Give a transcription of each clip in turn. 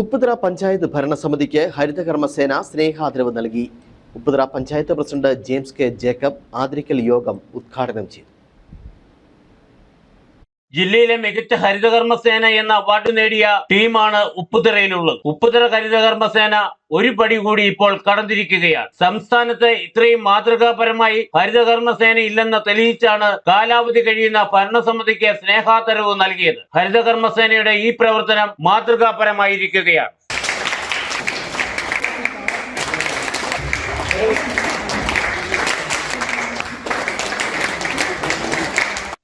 ഉപ്പുതറ പഞ്ചായത്ത് ഭരണസമിതിക്ക് ഹരിതകർമ്മസേന സ്നേഹാദരവ് നൽകി. Upputhara panchayat president James K Jacob ആദരിക്കൽ യോഗം ഉദ്ഘാടനം ചെയ്തു. ജില്ലയിലെ മികച്ച ഹരിതകർമ്മസേന എന്ന അവാർഡ് നേടിയ ടീമാണ് ഉപ്പുതറയിലുള്ളത്. ഉപ്പുതറ ഹരിതകർമ്മസേന ഒരു പടി കൂടി ഇപ്പോൾ കടന്നിരിക്കുകയാണ്. സംസ്ഥാനത്ത് ഇത്രയും മാതൃകാപരമായി ഹരിതകർമ്മസേന ഇല്ലെന്ന് തെളിയിച്ചാണ് കാലാവധി കഴിയുന്ന ഭരണസമിതിക്ക് സ്നേഹാതരവ് നൽകിയത്. ഹരിതകർമ്മസേനയുടെ ഈ പ്രവർത്തനം മാതൃകാപരമായിരിക്കുകയാണ്.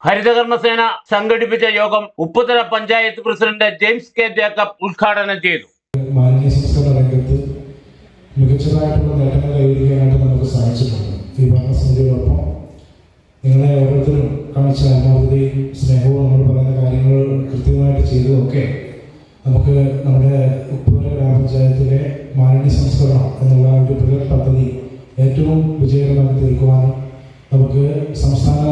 ഹരിതകർമ്മസേന സംഘടിപ്പിച്ച യോഗം Upputhara panchayat president James K Jacob ഉദ്ഘാടനം ചെയ്തു. മികച്ചതായിട്ടുള്ള നേട്ടങ്ങൾ കൈവരിക്കാനായിട്ട് നമുക്ക് സാധിച്ചിട്ടുണ്ട്. ഈ ഭരണസമിതിയോടൊപ്പം നിങ്ങളെ ഓരോരുത്തരും കാണിച്ച ആത്മാർത്ഥതയും സ്നേഹവും നമ്മൾ പറയുന്ന കാര്യങ്ങൾ കൃത്യമായിട്ട് ചെയ്തതൊക്കെ നമുക്ക് നമ്മുടെ ഉപ്പൂര ഗ്രാമപഞ്ചായത്തിലെ മാലിന്യ സംസ്കരണം എന്നുള്ള ഒരു ബൃഹത് പദ്ധതി ഏറ്റവും വിജയകരമായി തീർക്കുവാനും നമുക്ക് സംസ്ഥാന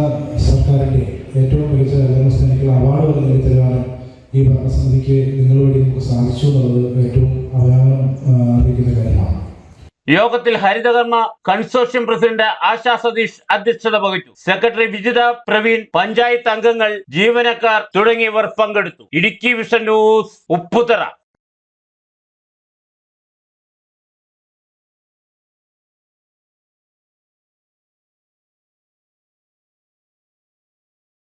ജനസേനയ്ക്കുള്ള അവാർഡ് വരെ നേടിത്തരുവാനും ഈ ഭരണസമിതിക്ക് നിങ്ങൾ നമുക്ക് സാധിച്ചു എന്നുള്ളത് ഏറ്റവും അഭിമാനം അറിയിക്കുന്ന കാര്യമാണ്. യോഗത്തിൽ ഹരിതകർമ്മ കൺസോർഷ്യം പ്രസിഡന്റ് ആശാ സതീഷ് അധ്യക്ഷത വഹിച്ചു. സെക്രട്ടറി വിജിത പ്രവീൺ പഞ്ചായത്ത് അംഗങ്ങൾ ജീവനക്കാർ തുടങ്ങിയവർ പങ്കെടുത്തു. Idukki Vision News Upputhara.